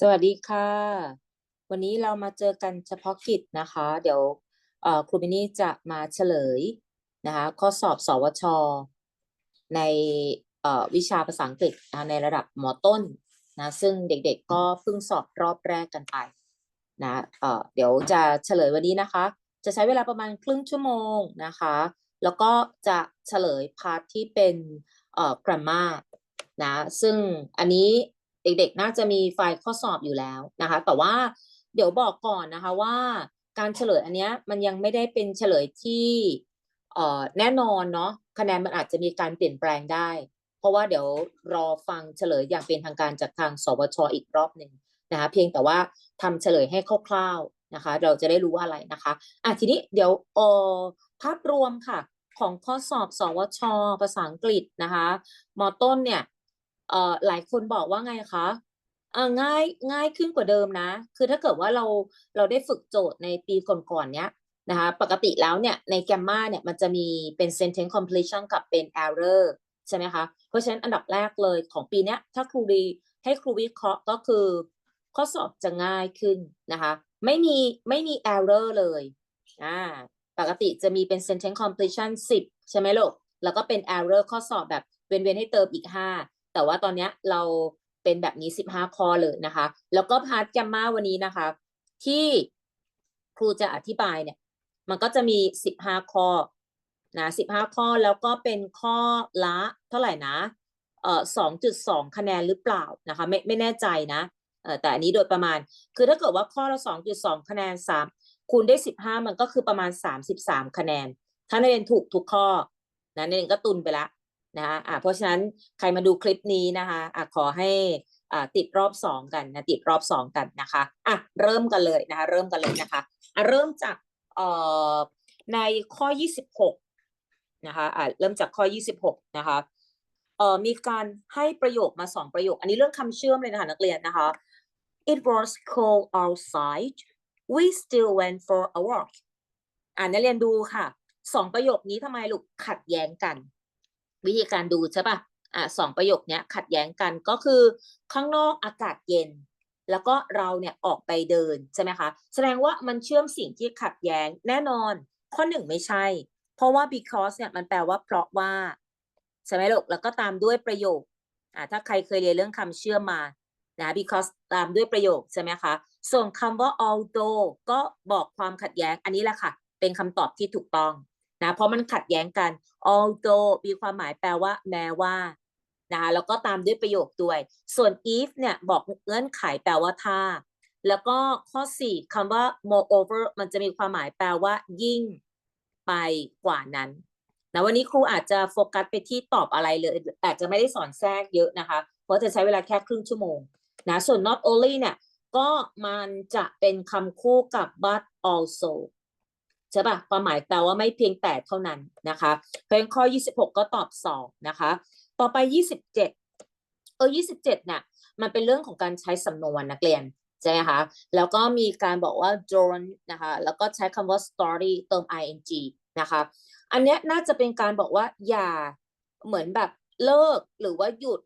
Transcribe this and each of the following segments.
สวัสดีค่ะ วันนี้เรามาเจอกันเฉพาะกิจนะคะ เดี๋ยวครูมินี่จะมาเฉลยนะคะข้อสอบสวช ในวิชาภาษาอังกฤษในระดับมต้นนะซึ่งเด็กๆก็เพิ่งสอบรอบแรกกันไปนะเเดี๋ยวจะเฉลยวันนี้นะคะ จะใช้เวลาประมาณครึ่งชั่วโมงนะคะ แล้วก็จะเฉลยพาร์ทที่เป็น grammar นะซึ่งอันนี้ เด็กๆ น่าจะมีไฟล์ข้อสอบอยู่แล้วนะคะ แต่ว่าเดี๋ยวบอกก่อนนะคะว่าการเฉลยอันเนี้ยมันยังไม่ได้เป็นเฉลยที่แน่นอนเนาะคะแนนมันอาจจะมีการเปลี่ยนแปลงได้ เพราะว่าเดี๋ยวรอฟังเฉลยอย่างเป็นทางการจากทางสวชอีกรอบหนึ่งนะคะเพียงแต่ว่าทำเฉลยให้คร่าวๆนะคะ เราจะได้รู้ว่าอะไรนะคะอะทีนี้เดี๋ยวออภาพรวมค่ะ ของข้อสอบสวชภาษาอังกฤษนะคะมต้นเนี่ย เอ่อหลายคนบอกว่าไงคะอ่าง่ายง่ายขึ้นกว่าเดิมนะ คือถ้าเกิดว่าเราเราได้ฝึกโจทย์ในปีก่อนๆเนี้ยนะคะปกติแล้วเนี่ยในแกมมาเนี่ยมันจะมีเป็น sentence completion กับเป็น error ใช่ไหมคะ เพราะฉะนั้นอันดับแรกเลยของปีเนี้ยถ้าครูดีให้ครูวิเคราะห์ก็คือ ข้อสอบจะง่ายขึ้นนะคะ ไม่มีไม่มี error เลยอ่าปกติจะมีเป็น sentence completion 10 ใช่ไหมลูก แล้วก็เป็น error ข้อสอบแบบเว้นๆให้เติมอีก 5 แต่ว่าตอนนี้เราเป็นแบบนี้ 15 ข้อเลยนะคะ แล้วก็พาร์ทแกมมาวันนี้นะคะ ที่ครูจะอธิบายเนี่ย มันก็จะมี 15 ข้อนะ15 ข้อแล้วก็เป็นข้อละเท่าไหร่นะเอ่อ2.2 คะแนนหรือเปล่านะคะ ไม่ไม่แน่ใจนะเออแต่อันนี้โดยประมาณ คือถ้าเกิดว่าข้อละ 2.2 คะแนน 3 คูณได้ 15 มันก็คือประมาณ 33 คะแนน ถ้านักเรียนถูกทุกข้อนะนักเรียนก็ตุนไปละ นะคะอ่าเพราะฉะนั้นใครมาดูคลิปนี้นะคะอะขอให้อ่าติดรอบสองกันนะติดรอบสองกันนะคะอะเริ่มกันเลยนะคะเริ่มกันเลยนะคะอะเริ่มจากเอ่อในข้อยี่สิบหกนะคะอะเริ่มจากข้อยี่สิบหกนะคะเอ่อมีการให้ประโยคมาสองประโยค อันนี้เรื่องคำเชื่อมเลยนะคะนักเรียนนะคะ It was cold outside we still went for a walk อ่านนักเรียนดูค่ะสองประโยคนี้ทำไมลูกขัดแย้งกัน วิธีการดูใช่ปะอะสองประโยคเนี้ยขัดแย้งกันก็คือ ข้างนอกอากาศเย็น แล้วก็เราเนี่ยออกไปเดินใช่ไหมคะแสดงว่ามันเชื่อมสิ่งที่ขัดแย้งแน่นอน ข้อหนึ่งไม่ใช่ เพราะว่า because เนี่ยมันแปลว่าเพราะว่าใช่ไหมลูกแล้วก็ตามด้วยประโยคอะถ้าใครเคยเรียนเรื่องคำเชื่อมมานะ because ตามด้วยประโยคใช่ไหมคะ ส่วนคำว่า although ก็บอกความขัดแย้ง อันนี้แหละค่ะ เป็นคำตอบที่ถูกต้อง นะเพราะมันขัดแย้งกัน although มีความหมายแปลว่า แม้ว่านะคะแล้วก็ตามด้วยประโยคด้วย ส่วน if เนี่ยบอกเงื่อนไขแปลว่าถ้า แล้วก็ข้อ 4คำว่า moreover มันจะมีความหมายแปลว่า ยิ่งไปกว่านั้นนะวันนี้ครูอาจจะโฟกัสไปที่ตอบอะไรเลย อาจจะไม่ได้สอนแทรกเยอะนะคะ เพราะจะใช้เวลาแค่ครึ่งชั่วโมงนะส่วน not only เนี่ยก็มันจะเป็นคำคู่กับ but also ใช่ปะความหมายแปลว่าไม่เพียงแต่เท่านั้นนะคะเพราะงั้นข้อ 26 ก็ตอบ 2 นะคะ ต่อไป 27 เออ 27เนี่ยมันเป็นเรื่องของการใช้สำนวนนักเรียนใช่ไหมคะแล้วก็มีการบอกว่า drone นะคะแล้วก็ใช้คำว่า story เติม ing นะคะอันนี้น่าจะเป็นการบอกว่าอย่าเหมือนแบบเลิกหรือว่าหยุด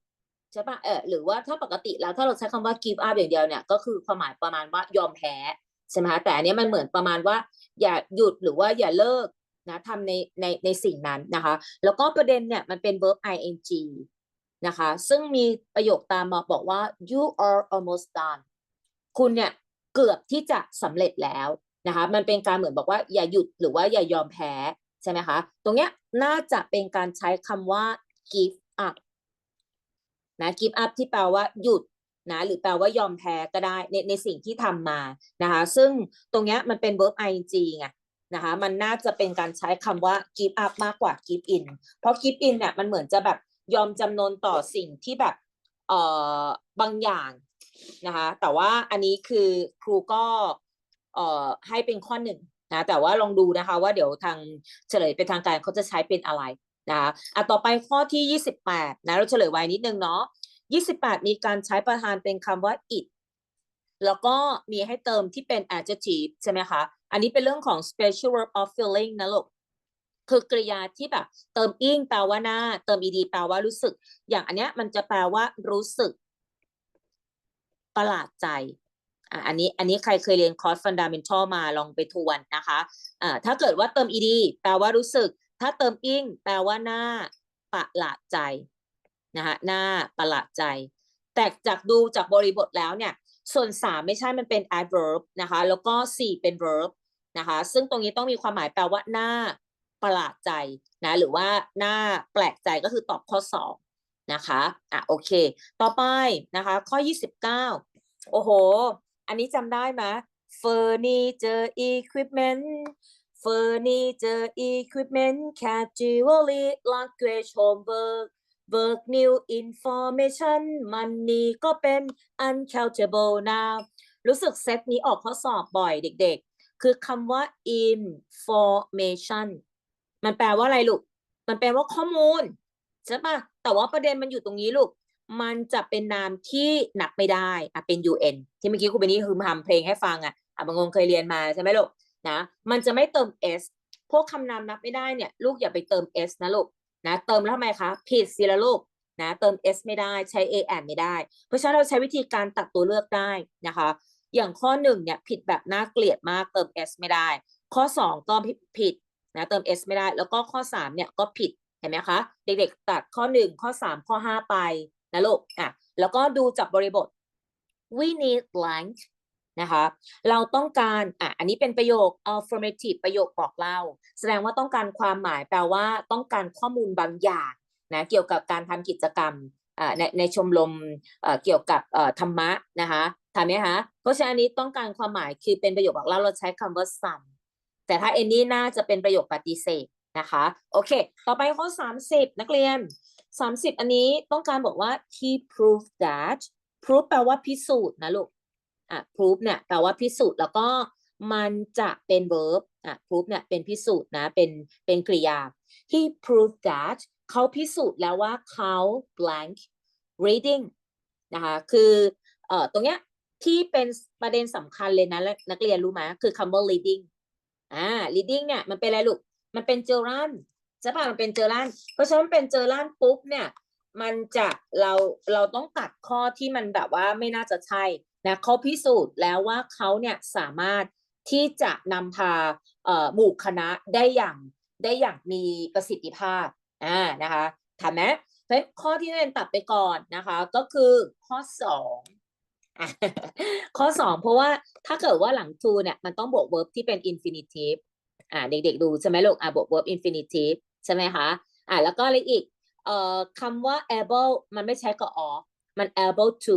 ใช่ปะเออหรือว่าถ้าปกติแล้วถ้าเราใช้คำว่า give up อย่างเดียวเนี่ยก็คือความหมายประมาณว่ายอมแพ้ใช่ไหมคะแต่อันนี้มันเหมือนประมาณว่า อย่าหยุดหรือว่าอย่าเลิกนะทำในในในสิ่งนั้นนะคะ แล้วก็ประเด็นเนี่ยมันเป็น verb ing นะคะ ซึ่งมีประโยคตามมาบอกว่า you are almost done คุณเนี่ยเกือบที่จะสำเร็จแล้วนะคะ มันเป็นการเหมือนบอกว่าอย่าหยุดหรือว่าอย่ายอมแพ้ใช่ไหมคะ ตรงเนี้ยน่าจะเป็นการใช้คำว่า give up นะ give up ที่แปลว่าหยุด นะหรือแปลว่ายอมแพ้ก็ได้ในในสิ่งที่ทำมานะคะซึ่งตรงเนี้ยมันเป็น verb ing ไงนะคะมันน่าจะเป็นการใช้คำว่า give up มากกว่า give in เพราะ give in เนี่ยมันเหมือนจะแบบยอมจำนนต่อสิ่งที่แบบเอ่อบางอย่างนะคะแต่ว่าอันนี้คือครูก็เอ่อให้เป็นข้อหนึ่งนะแต่ว่าลองดูนะคะว่าเดี๋ยวทางเฉลยเป็นทางการเขาจะใช้เป็นอะไรนะคะอะต่อไปข้อที่ 28นะเราเฉลยไว้นิดนึงเนาะ 28 มีการใช้ประธานเป็นคำว่า it แล้วก็มีให้เติมที่เป็น adjective ใช่ไหมคะ อันนี้เป็นเรื่องของ special verb of feeling นะลูกคือกริยาที่แบบเติม ing แปลว่าหน้า เติม ed แปลว่ารู้สึก อย่างอันเนี้ยมันจะแปลว่ารู้สึก ประหลาดใจอะอันนี้อันนี้ใครเคยเรียนคอร์สฟันดัมเ n ทัลมาลองไปทวนนะคะอ่าถ้าเกิดว่าเติม ed แปลว่ารู้สึก ถ้าเติม ing แปลว่าหน้าประหลาดใจ นะคะหน้าประหลาดใจ แต่จากดูจากบริบทแล้วเนี่ย ส่วนสามไม่ใช่มันเป็น adverb นะคะ แล้วก็สี่เป็น verb นะคะ ซึ่งตรงนี้ต้องมีความหมายแปลว่าหน้าประหลาดใจนะหรือว่าหน้าแปลกใจก็คือตอบข้อสองนะคะอะโอเค ต่อไปนะคะ ข้อ 29 โอ้โห อันนี้จำได้ไหม furniture equipment furniture equipment cat jewelry luggage homework work new information money ก็เป็น uncountable now รู้สึกเซตนี้ออกข้อสอบบ่อยเด็กๆ คือคำว่า information มันแปลว่าอะไรลูก มันแปลว่าข้อมูลใช่ปะแต่ว่าประเด็นมันอยู่ตรงนี้ลูก มันจะเป็นนามที่หนักไม่ได้อะเป็น UN ที่เมื่อกี้ครูเบนนี่คือทำเพลงให้ฟังอะอะบางคนเคยเรียนมาใช่ไหมลูกนะ มันจะไม่เติม s พวกคำนามนับไม่ได้เนี่ย ลูกอย่าไปเติม s นะลูก นะเติมแล้วทำไมคะผิดสิละลูกนะเติม s ไม่ได้ใช้ a and ไม่ได้ เพราะฉะนั้นเราใช้วิธีการตัดตัวเลือกได้นะคะ อย่างข้อหนึ่งเนี่ยผิดแบบน่าเกลียดมากเติม s ไม่ได้ ข้อสองก็ผิดนะเติม s ไม่ได้ แล้วก็ข้อสามเนี่ยก็ผิดเห็นไหมคะ เด็กๆ ตัดข้อหนึ่งข้อสามข้อห้าไปนะลูกอะแล้วก็ดูจากบริบท we need blank นะคะ เราต้องการอะอันนี้เป็นประโยค affirmative ประโยคบอกเล่า แสดงว่าต้องการความหมายแปลว่าต้องการข้อมูลบางอย่างนะเกี่ยวกับการทำกิจกรรมในในชมรมเกี่ยวกับธรรมะนะคะทำไหมคะเพราะฉะนั้นอันนี้ต้องการความหมายคือเป็นประโยคบอกเล่าเราใช้คำว่า some แต่ถ้า any น่าจะเป็นประโยคปฏิเสธนะคะโอเค ต่อไปข้อ 30 นักเรียน 30 อันนี้ต้องการบอกว่า he proved that prove แปลว่าพิสูจน์นะลูก อะ prove เนี่ยแปลว่าพิสูจน์แล้วก็มันจะเป็น verb อะ prove เนี่ยเป็นพิสูจน์นะเป็นเป็นกริยา he proved that เขาพิสูจน์แล้วว่าเขา blank reading นะคะคือเอ่อตรงเนี้ยที่เป็นประเด็นสำคัญเลยนะนักเรียนรู้ไหมคือคำว่า reading อ่า reading เนี่ยมันเป็นอะไรลูก มันเป็นเจอรันใช่ป่ะมันเป็นเจอรันเพราะฉะนั้นเป็นเจอรันปุ๊บเนี่ย มันจะเราเราต้องตัดข้อที่มันแบบว่าไม่น่าจะใช่ นะเขาพิสูจน์แล้วว่าเขาเนี่ยสามารถที่จะนำพาหมู่คณะได้อย่างได้อย่างมีประสิทธิภาพอ่านะคะถามไหมเพราะข้อที่เรียนตัดไปก่อนนะคะ ก็คือข้อสองข้อสองเพราะว่าถ้าเกิดว่าหลัง to เนี่ยมันต้องบวก verb ที่เป็น infinitive อ่าเด็กๆ ดูใช่ไหมลูกอ่าบวก verb infinitive ใช่ไหมคะอ่าแล้วก็อะไรอีกเอ่อคำว่า able มันไม่ใช้กับ of มัน able to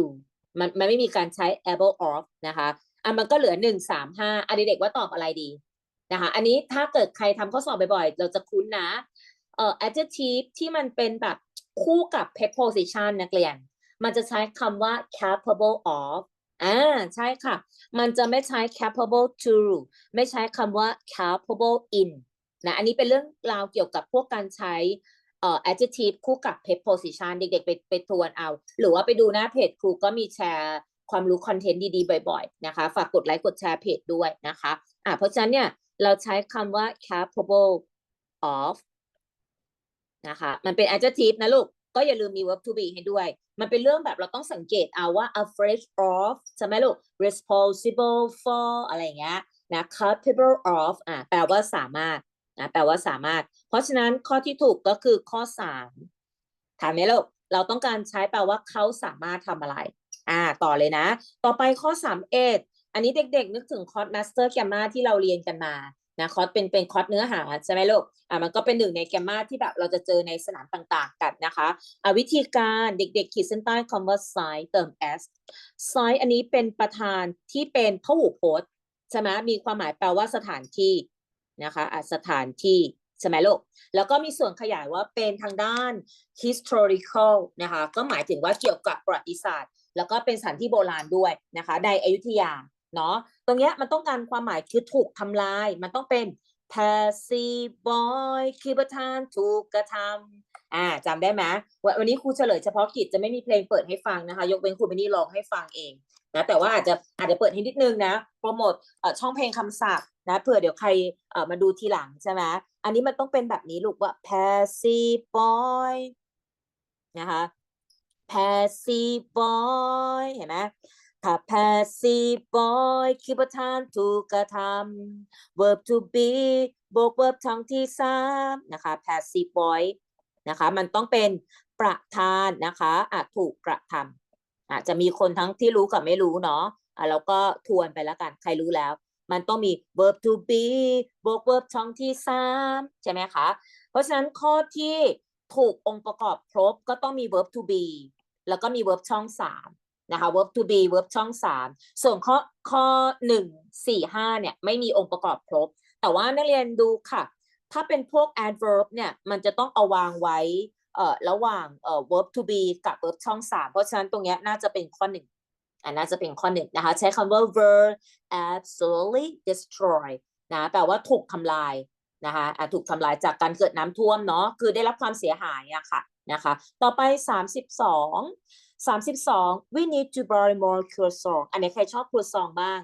มันมันไม่มีการใช้ able of นะคะอะมันก็เหลือหนึ่งสามห้าอะเด็กว่าตอบอะไรดีนะคะ อันนี้ถ้าเกิดใครทำข้อสอบบ่อยๆ เราจะคุ้นนะเอ่อ adjective ที่มันเป็นแบบคู่กับ preposition นักเรียน มันจะใช้คำว่า capable of อ่าใช่ค่ะ มันจะไม่ใช้ capable to ไม่ใช้คำว่า capable in นะ อันนี้เป็นเรื่องราวเกี่ยวกับพวกการใช้ เอ่อ adjective คู่กับ preposition เด็กๆ ไปไปทวนเอา หรือว่าไปดูหน้าเพจครูก็มีแชร์ความรู้คอนเทนต์ดีๆ บ่อยๆ นะคะ ฝากกดไลค์กดแชร์เพจด้วยนะคะ อ่าเพราะฉะนั้นเนี่ย เราใช้คำว่า capable of นะคะ มันเป็น adjective นะลูก ก็อย่าลืมมี verb to be ให้ด้วย มันเป็นเรื่องแบบเราต้องสังเกตเอาว่า afraid of ใช่ไหมลูก responsible for อะไรเงี้ยนะ capable of อ่าแปลว่าสามารถนะแปลว่าสามารถ เพราะฉะนั้นข้อที่ถูกก็คือข้อสามถามไหมลูกเราต้องการใช้แปลว่าเขาสามารถทำอะไร อ่า ต่อเลยนะ ต่อไปข้อสามเอ็ดอันนี้เด็กๆ นึกถึงคอร์ส master grammar ที่เราเรียนกันมานะคอร์สเป็นเป็นคอร์สเนื้อหาใช่ไหมลูกอ่ามันก็เป็นหนึ่งในแกมมาที่แบบเราจะเจอในสนามต่างๆ กันนะคะอ่าวิธีการเด็กๆ ขีดเส้นใต้คำว่า site เติม s site อันนี้เป็นประธานที่เป็นพหูพจน์ใช่ไหมมีความหมายแปลว่าสถานที่นะคะอะสถานที่ ใช่ไหมลูก แล้วก็มีส่วนขยายว่าเป็นทางด้าน historical นะคะ ก็หมายถึงว่าเกี่ยวกับประวัติศาสตร์ แล้วก็เป็นสถานที่โบราณด้วยนะคะในอยุธยาเนาะ ตรงเนี้ยมันต้องการความหมายคือถูกทำลาย มันต้องเป็น passive boy คือประธานถูกกระทำอ่าจำได้ไหมวันนี้ครูเฉลยเฉพาะกิจจะไม่มีเพลงเปิดให้ฟังนะคะ ยกเว้นครูไม่นี่ร้องให้ฟังเองนะแต่ว่าอาจจะอาจจะเปิดให้นิดนึงนะโปรโมทช่องเพลงคำศัพท์ นะเผื่อเดี๋ยวใครเอ่อมาดูทีหลังใช่ไหมอันนี้มันต้องเป็นแบบนี้ลูกว่า passive boy นะคะ passive boy เห็นไหมถ้า passive boy คือประธานถูกกระทำ verb to be บวก verb ช่องที่สามนะคะ passive boy นะคะ มันต้องเป็นประธานนะคะอะถูกกระทำอะจะมีคนทั้งที่รู้กับไม่รู้เนาะอะแล้วก็ทวนไปแล้วกัน ใครรู้แล้ว มันต้องมี verb to be บวก verb ช่องที่สามใช่ไหมคะ เพราะฉะนั้นข้อที่ถูกองค์ประกอบครบก็ต้องมี verb to be แล้วก็มี verb ช่องสามนะคะ verb to be verb ช่องสามส่วนข้อข้อหนึ่งสี่ห้าเนี่ยไม่มีองค์ประกอบครบ แต่ว่านักเรียนดูค่ะ ถ้าเป็นพวก adverb เนี่ยมันจะต้องเอาวางไว้เอ่อระหว่างเอ่อ verb to be กับ verb ช่องสามเพราะฉะนั้นตรงเนี้ยน่าจะเป็นข้อหนึ่ง อ่าน่าจะเป็นข้อหนึ่งนะคะ ใช้คำว่า verb absolutely destroy นะแปลว่าถูกทำลายนะคะะถูกทำลายจากการเกิดน้ำท่วมเนาะคือได้รับความเสียหายอะค่ะนะคะต่อไป 32 32 we need to buy more croissant อันนี้ใครชอบครัวซองบ้าง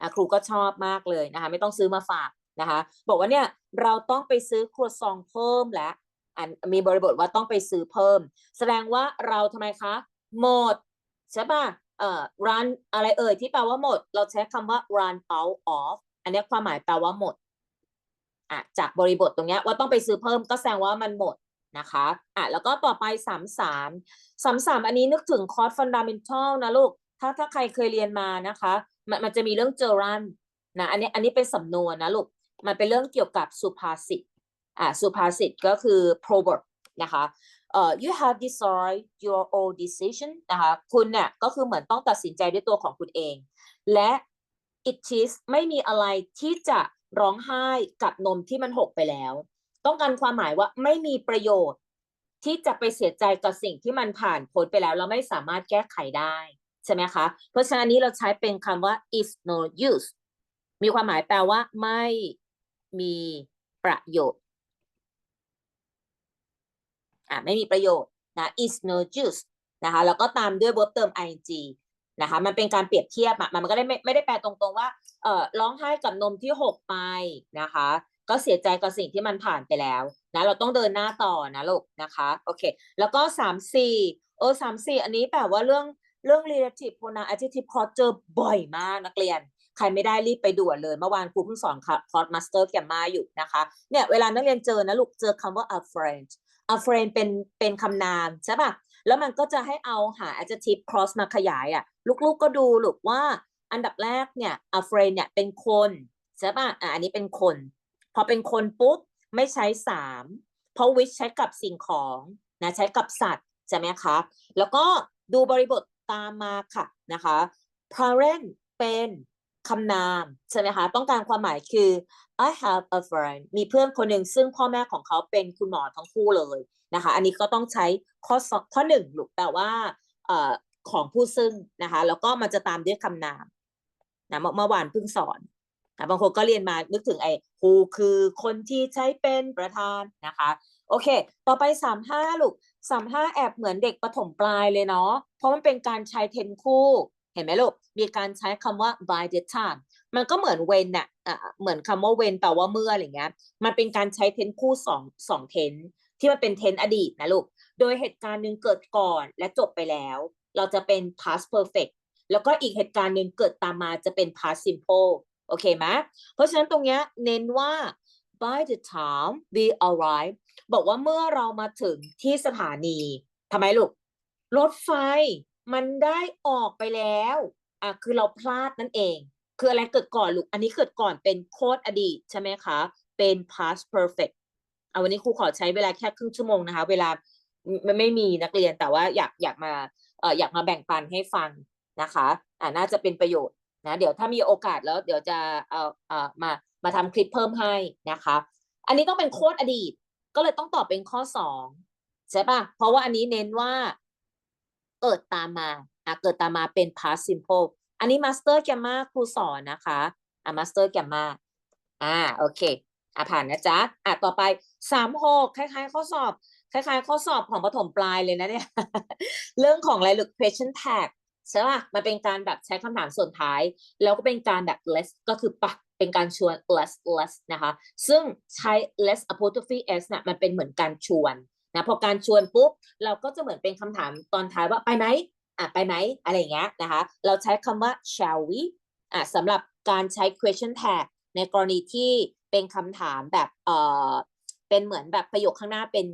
อะครูก็ชอบมากเลยนะคะไม่ต้องซื้อมาฝากนะคะบอกว่าเนี่ยเราต้องไปซื้อครัวซองเพิ่มแล้วอันมีบริบทว่าต้องไปซื้อเพิ่ม แสดงว่าเราทำไมคะ หมดใช่ป่ะ เอ่อ run อะไรเอ่ยที่แปลว่าหมด เราใช้คำว่า run out of อันนี้ความหมายแปลว่าหมดอะจากบริบทตรงเนี้ยว่าต้องไปซื้อเพิ่มก็แสดงว่ามันหมดนะคะอะแล้วก็ต่อไปสามสามสามสามอันนี้นึกถึงคอร์สฟันดัมเ n ทัลนะลูก ถ้าถ้าใครเคยเรียนมานะคะ มันมันจะมีเรื่องเจอรันนะอันนี้อันนี้เป็นสำนวนนะลูก มันเป็นเรื่องเกี่ยวกับสุภาษิตอะสุภาษิตก็คือ proverb นะคะ เอ่อ you have decided your own decision นะคะคุณเนี่ยก็คือเหมือนต้องตัดสินใจด้วยตัวของคุณเอง และ it is ไม่มีอะไรที่จะร้องไห้กับนมที่มันหกไปแล้ว ต้องการความหมายว่าไม่มีประโยชน์ ที่จะไปเสียใจกับสิ่งที่มันผ่านพ้นไปแล้วเราไม่สามารถแก้ไขได้ใช่ไหมคะ เพราะฉะนั้นนนี้เราใช้เป็นคำว่า is no use มีความหมายแปลว่าไม่มีประโยชน์ อะไม่มีประโยชน์นะ is no use นะคะแล้วก็ตามด้วย verb เติม ing นะคะมันเป็นการเปรียบเทียบอะมันก็ได้ไม่ไม่ได้แปลตรงๆว่าเอ่อร้องไห้กับนมที่หกไปนะคะ ก็เสียใจกับสิ่งที่มันผ่านไปแล้วนะเราต้องเดินหน้าต่อนะลูกนะคะโอเคแล้วก็สามสี่เออสามสี่อันนี้แปลว่าเรื่องเรื่อง relative pronoun adjective clause เจอบ่อยมากนักเรียน ใครไม่ได้รีบไปด่วนเลย เมื่อวานครูเพิ่งสอนคอร์ส master แกมมาอยู่นะคะเนี่ยเวลานักเรียนเจอนะลูกเจอคำว่า a friend a friend เป็นเป็นคำนามใช่ปะแล้วมันก็จะให้เอาหา adjective clause มาขยายอะลูกๆก็ดูลูกว่าอันดับแรกเนี่ย a friend เนี่ยเป็นคนใช่ปะอะอันนี้เป็นคน พอเป็นคนปุ๊บไม่ใช้สามเพราะ which ใช้กับสิ่งของนะใช้กับสัตว์ใช่ไหมคะ แล้วก็ดูบริบทตามมาค่ะนะคะ parent เป็น คำนามใช่ไหมคะต้องการความหมายคือ I have a friend มีเพื่อนคนหนึ่งซึ่งพ่อแม่ของเขาเป็นคุณหมอทั้งคู่เลยนะคะ อันนี้ก็ต้องใช้ข้อสองข้อหนึ่งลูกแต่ว่าอของผู้ซึ่งนะคะ แล้วก็มันจะตามด้วยคำนามนะเมื่อเมื่อวานเพิ่งสอนนะบางคนก็เรียนมานึกถึงไอ้ who คือคนที่ใช้เป็นประธานนะคะ โอเค ต่อไปสามห้าลูกสามห้าแอบเหมือนเด็กประถมปลายเลยเนาะเพราะมันเป็นการใช้เทนคู่ เห็นไหมลูก มีการใช้คำว่า by the time มันก็เหมือน when น่ะอะเหมือนคำว่า when แปลว่าเมื่ออะไรเงี้ย มันเป็นการใช้เทนคู่สองสองเทนที่มันเป็นเทนอดีตนะลูก โดยเหตุการณ์หนึ่งเกิดก่อนและจบไปแล้ว เราจะเป็น past perfect แล้วก็อีกเหตุการณ์หนึ่งเกิดตามมาจะเป็น past simple โอเคไหมเพราะฉะนั้นตรงเนี้ยเน้นว่า by the time we arrive บอกว่าเมื่อเรามาถึงที่สถานีทำไมลูก รถไฟ มันได้ออกไปแล้วอะคือเราพลาดนั่นเอง คืออะไรเกิดก่อนลูก อันนี้เกิดก่อนเป็นโคดอดีตใช่ไหมคะ เป็น past perfect เอาวันนี้ครูขอใช้เวลาแค่ครึ่งชั่วโมงนะคะ เวลาไม่ไม่มีนักเรียนแต่ว่าอยากอยากมาเอ่ออยากมาแบ่งปันให้ฟังนะคะอ่าน่าจะเป็นประโยชน์นะเดี๋ยวถ้ามีโอกาสแล้วเดี๋ยวจะเอาเอ่อมามาทำคลิปเพิ่มให้นะคะ อันนี้ต้องเป็นโค้ดอดีต ก็เลยต้องตอบเป็นข้อสองใช่ปะเพราะว่าอันนี้เน้นว่า เกิดตามมาอะเกิดตามมาเป็น past simple อันนี้ master grammar ครูสอนนะคะอะ master grammar อ่าโอเคอะผ่านนะจ๊ะอะต่อไปสามหกคล้าย ๆ ข้อสอบ คล้าย ๆ ข้อสอบของประถมปลายเลยนะเนี่ยเรื่องของอะไรหลูก question tag ใช่ป่ะมันเป็นการแบบใช้คำถามส่วนท้าย แล้วก็เป็นการแบบ less ก็คือปะเป็นการชวน less less นะคะ ซึ่งใช้ less apostrophe s เนี่ยมันเป็นเหมือนการชวน นะพอการชวนปุ๊บเราก็จะเหมือนเป็นคำถามตอนท้ายว่าไปไหมอะไปไหมอะไรอย่างเงี้ยนะคะ เราใช้คำว่า shall we อะสำหรับการใช้ question tag ในกรณีที่เป็นคำถามแบบเอ่อเป็นเหมือนแบบประโยคข้างหน้าเป็น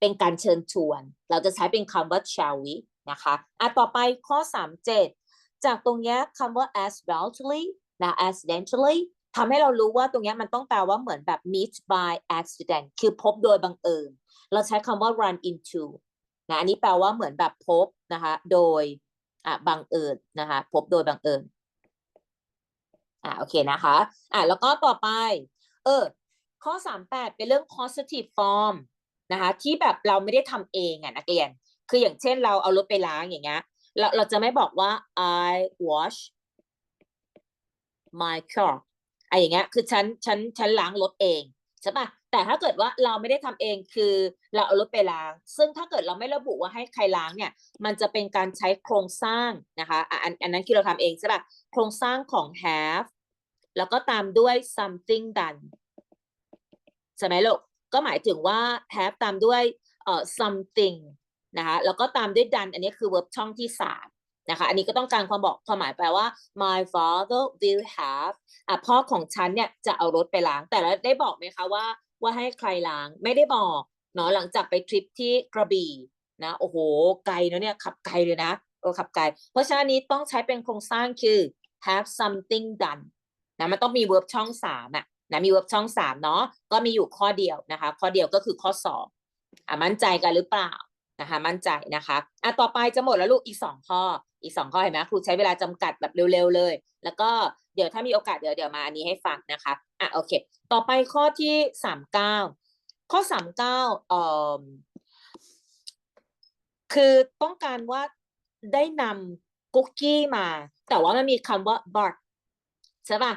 เป็นการเชิญชวน เราจะใช้เป็นคำว่า shall we นะคะอะต่อไปข้อ 37 จากตรงเนี้ยคำว่า accidentally นะ accidentally ทำให้เรารู้ว่าตรงเนี้ยมันต้องแปลว่าเหมือนแบบ meet by accident คือพบโดยบังเอิญ เราใช้คำว่า run into นะอันนี้แปลว่าเหมือนแบบพบนะคะโดยอะบังเอิญนะคะพบโดยบังเอิญอะโอเคนะคะอะแล้วก็ต่อไป เออ ข้อ 38 เป็นเรื่อง causative form นะคะที่แบบเราไม่ได้ทำเองอะนักเรียน คืออย่างเช่นเราเอารถไปล้างอย่างเงี้ยเราเราจะไม่บอกว่า I wash my car อะไรอย่างเงี้ยคือฉันฉันฉันล้างรถเองใช่ปะ แต่ถ้าเกิดว่าเราไม่ได้ทำเองคือเราเอารถไปล้าง ซึ่งถ้าเกิดเราไม่ระบุว่าให้ใครล้างเนี่ย มันจะเป็นการใช้โครงสร้างนะคะอันอันนั้นคือเราทำเองใช่ปะโครงสร้างของ have แล้วก็ตามด้วย something done ใช่ไหมลูกก็หมายถึงว่า have ตามด้วยเอ่อ something นะคะแล้วก็ตามด้วย done อันนี้คือ verb ช่องที่สามนะคะอันนี้ก็ต้องการความบอกความหมายแปลว่า my father will have อะพ่อของฉันเนี่ยจะเอารถไปล้าง แต่แล้วได้บอกไหมคะว่า ว่าให้ใครล้างไม่ได้บอกเนาะหลังจากไปทริปที่กระบี่นะโอ้โหไกลเนาะเนี่ยขับไกลเลยนะเออขับไกล เพราะฉะนั้นนี้ต้องใช้เป็นโครงสร้างคือ have something done นะมันต้องมี verb ช่องสามอะนะมี verb ช่องสามเนาะก็มีอยู่ข้อเดียวนะคะ ข้อเดียวก็คือข้อสองอะมั่นใจกันหรือเปล่า นะคะมั่นใจนะคะอะต่อไปจะหมดแล้วลูกอีกสองข้ออีกสองข้อเห็นไหมครูใช้เวลาจำกัดแบบเร็วๆเลย แล้วก็เดี๋ยวถ้ามีโอกาสเดี๋ยวเดี๋ยวมาอันนี้ให้ฟังนะคะอะโอเค ต่อไปข้อที่สามเก้าข้อสามเก้าเอ่อคือต้องการว่าได้นำคุกกี้มา แต่ว่ามันมีคำว่า but ใช่ป่ะ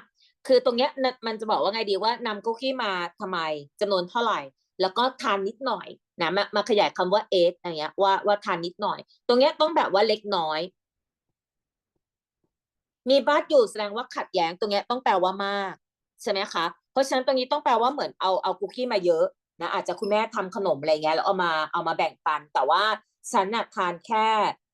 คือตรงเนี้ยมันจะบอกว่าไงดีว่านำคุกกี้มาทำไมจำนวนเท่าไหร่ แล้วก็ทานนิดหน่อย นะมามาขยายคำว่า eight อย่างเงี้ยว่าว่าทานนิดหน่อย ตรงเนี้ยต้องแบบว่าเล็กน้อย มีบัสอยู่แสดงว่าขัดแย้ง ตรงเนี้ยต้องแปลว่ามากใช่ไหมคะเพราะฉะนั้นตรงนี้ต้องแปลว่าเหมือนเอาเอาคุกกี้มาเยอะนะอาจจะคุณแม่ทำขนมอะไรเงี้ยแล้วเอามาเอามาแบ่งปัน แต่ว่าฉันน่ะทานแค่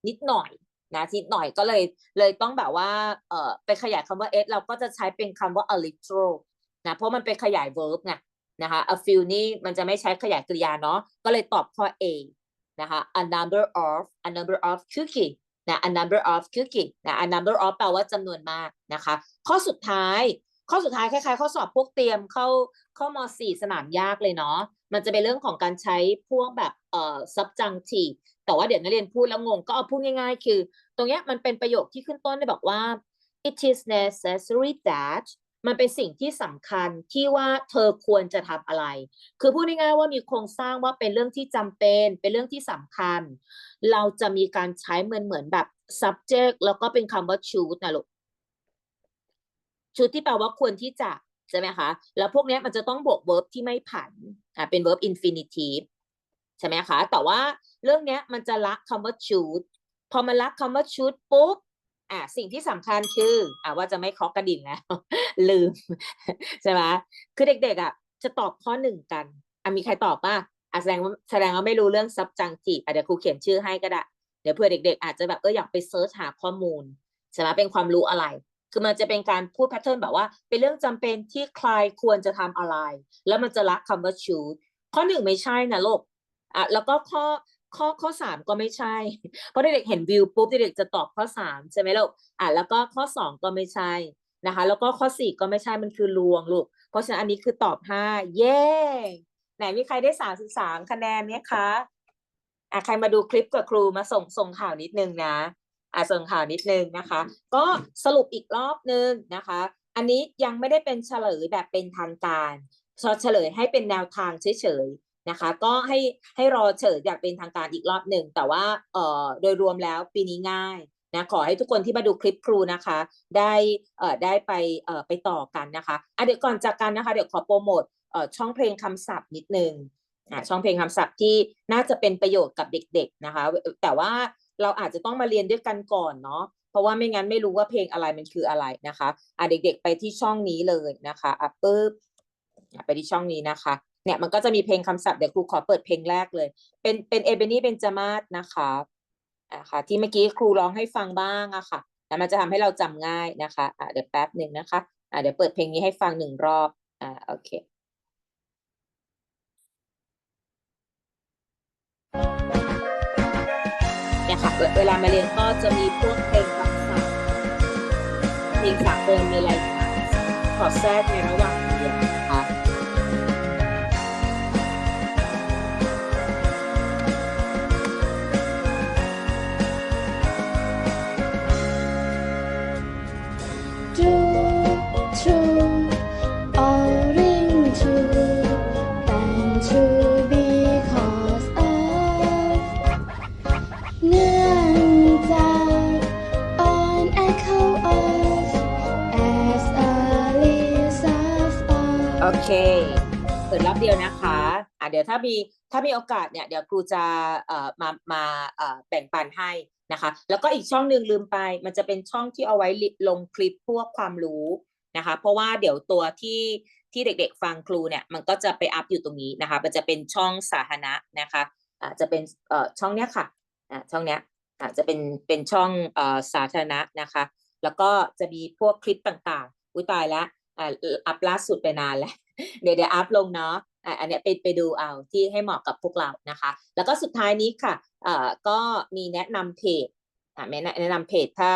นิดหน่อยนะนิดหน่อยก็เลยเลยต้องแบบว่าเอ่อไปขยายคำว่า s เราก็จะใช้เป็นคำว่า a little นะเพราะมันเป็นขยาย verb ไง นะคะ a few นี่มันจะไม่ใช้ขยายกริยาเนาะก็เลยตอบข้อ A นะคะ a number of a number of cookie นะ a number of cookie นะ a number of แปลว่าจำนวนมากนะคะ ข้อสุดท้ายข้อสุดท้ายคล้ายๆข้อสอบพวกเตรียมเข้าเข้ามสี่สนามยากเลยเนาะมันจะเป็นเรื่องของการใช้พวกแบบเอ่อ subjunctive แต่ว่าเดี๋ยวนักเรียนพูดแล้วงงก็เอาพูดง่ายๆ คือ ตรงเนี้ยมันเป็นประโยคที่ขึ้นต้นได้บอกว่า it is necessary that มันเป็นสิ่งที่สำคัญที่ว่าเธอควรจะทำอะไร คือพูดง่ายๆว่ามีโครงสร้างว่าเป็นเรื่องที่จำเป็น เป็นเรื่องที่สำคัญ เราจะมีการใช้เหมือนเหมือนแบบ subject แล้วก็เป็นคำว่า should นะลูกชุดที่แปลว่าควรที่จะใช่ไหมคะ แล้วพวกนี้มันจะต้องบวก verb ที่ไม่ผัน อ่าเป็น verb infinitive ใช่ไหมคะ แต่ว่าเรื่องนี้มันจะละคำว่า should พอมันละคำว่า should ปุ๊บ อ่าสิ่งที่สำคัญคืออ่าว่าจะไม่เคาะกระดิ่งแล้ว ลืมใช่ไหมคือเด็กๆอะจะตอบข้อหนึ่งกันอะมีใครตอบป่ะอะแสดงว่าแสดงว่าไม่รู้เรื่อง subjunctive อะเดี๋ยวครูเขียนชื่อให้ก็ได้เดี๋ยวเผื่อเด็ก ๆ อาจจะแบบเอออยากไปเซิร์ชหาข้อมูลใช่ไหมเป็นความรู้อะไร คือมันจะเป็นการพูดแพทเทิร์นแบบว่า เป็นเรื่องจำเป็นที่ใครควรจะทำอะไร แล้วมันจะละคำว่า should ข้อหนึ่งไม่ใช่นะลูกอะแล้วก็ข้อ ข้อข้อสามก็ไม่ใช่ เพราะเด็กๆเห็นวิวปุ๊บเด็กๆจะตอบข้อสามใช่ไหมลูกอะแล้วก็ข้อสองก็ไม่ใช่นะคะ แล้วก็ข้อสี่ก็ไม่ใช่มันคือลวงลูกเพราะฉะนั้นอันนี้คือตอบห้าเย้ไหนมีใครได้สามสิบสามคะแนนไหมคะอะใครมาดูคลิปกับครูมาส่งส่งข่าวนิดนึงนะอะส่งข่าวนิดนึงนะคะ ก็สรุปอีกรอบนึงนะคะ อันนี้ยังไม่ได้เป็นเฉลยแบบเป็นทางการเฉลยให้เป็นแนวทางเฉย นะคะ ก็ให้ให้รอเฉลยอยางเป็นทางการอีกรอบหนึ่ง แต่ว่าเอ่อโดยรวมแล้วปีนี้ง่ายนะขอให้ทุกคนที่มาดูคลิปครูนะคะ ได้เอ่อได้ไปเอ่อไปต่อกันนะคะอะเดี๋ยวก่อนจากกันนะคะ เดี๋ยวขอโปรโมทเอ่อช่องเพลงคำศัพท์นิดนึงอะช่องเพลงคำศัพท์ที่น่าจะเป็นประโยชน์กับเด็ก ๆนะคะ แต่ว่าเราอาจจะต้องมาเรียนด้วยกันก่อนเนาะเพราะว่าไม่งั้นไม่รู้ว่าเพลงอะไรมันคืออะไรนะคะอะเด็กๆไปที่ช่องนี้เลยนะคะอะปึ๊บไปที่ช่องนี้นะคะ เนี่ยมันก็จะมีเพลงคำศัพท์เดี๋ยวครูขอเปิดเพลงแรกเลย เป็นเป็นเอเบนี่เบนจามาศนะคะนะคะที่เมื่อกี้ครูร้องให้ฟังบ้างอะค่ะแล้วมันจะทำให้เราจำง่ายนะคะอะเดี๋ยวแป๊บหนึ่งนะคะอะเดี๋ยวเปิดเพลงนี้ให้ฟังหนึ่งรอบอ่าโอเคเนี่ยค่ะเวลามาเรียนก็จะมีพวกเพลงคำศัพท์เพลงสากลมีอะไรขอแทรกในระหว่าง เดี๋ยวถ้ามีถ้ามีโอกาสเนี่ยเดี๋ยวครูจะเอ่อมามาเอ่อแบ่งปันให้นะคะ แล้วก็อีกช่องหนึ่งลืมไป มันจะเป็นช่องที่เอาไว้ลิลงคลิปพวกความรู้นะคะ เพราะว่าเดี๋ยวตัวที่ที่เด็กๆ ฟังครูเนี่ยมันก็จะไปอัพอยู่ตรงนี้นะคะ มันจะเป็นช่องสาธารณะนะคะอาจะเป็นเอ่อช่องเนี้ยค่ะอ่าช่องเนี้ยอ่าจะเป็นเป็นช่องเอ่อสาธารณะนะคะ แล้วก็จะมีพวกคลิปต่างๆอุ้ยตายแล้วอ่าอัพล่าสุดไปนานแล้วเดี๋ยวเดี๋ยวอัพลงเนาะ อะอันนี้ไปไปดูเอาที่ให้เหมาะกับพวกเรานะคะ แล้วก็สุดท้ายนี้ค่ะเอ่อก็มีแนะนำเพจอะแนะนำแนะนำเพจถ้า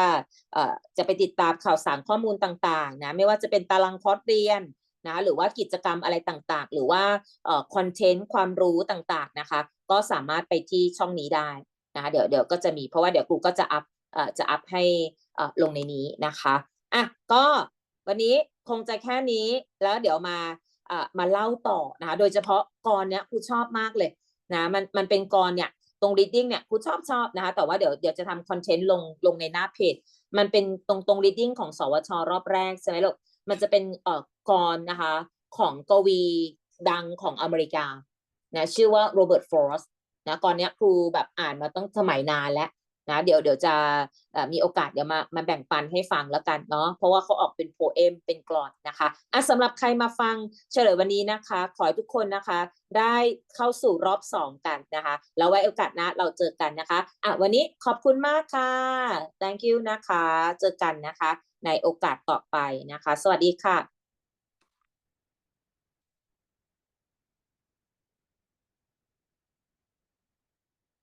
เอ่อจะไปติดตามข่าวสารข้อมูลต่างๆนะไม่ว่าจะเป็นตารางคอร์สเรียนนะหรือว่ากิจกรรมอะไรต่างๆ หรือว่าเอ่อคอนเทนต์ความรู้ต่างๆนะคะ ก็สามารถไปที่ช่องนี้ได้นะคะเดี๋ยวเดี๋ยวก็จะมีเพราะว่าเดี๋ยวครูก็จะอัพเอ่อจะอัพให้อ่อลงในนี้นะคะอะก็วันนี้คงจะแค่นี้แล้วเดี๋ยวมา มาเล่าต่อนะคะโดยเฉพาะกรเนี้ยครูชอบมากเลยนะมันมันเป็นกรเนี่ยตรง reading เนี่ยครูชอบชอบนะคะแต่ว่าเดี๋ยวเดี๋ยวจะทำคอนเทนต์ลงลงในหน้าเพจ มันเป็นตรงตรง reading ของสวชรอบแรกใช่ไหมลูกมันจะเป็นเอ่อกรนะคะของกวีดังของอเมริกานะชื่อว่าโรเบิร์ตฟรอสนะกรเนี้ยครูแบบอ่านมาตั้งสมัยนานแล้ว นะเดี๋ยวเดี๋ยวจะมีโอกาสเดี๋ยวมามาแบ่งปันให้ฟังแล้วกันเนาะเพราะว่าเขาออกเป็นโพเอมเป็นกลอนนะคะอะสำหรับใครมาฟังเฉลยวันนี้นะคะ ขอให้ทุกคนนะคะ ได้เข้าสู่รอบสองกันนะคะแล้วไว้โอกาสหน้าเราเจอกันนะคะอะวันนี้ขอบคุณมากค่ะ thank you นะคะ เจอกันนะคะ ในโอกาสต่อไปนะคะ สวัสดีค่ะ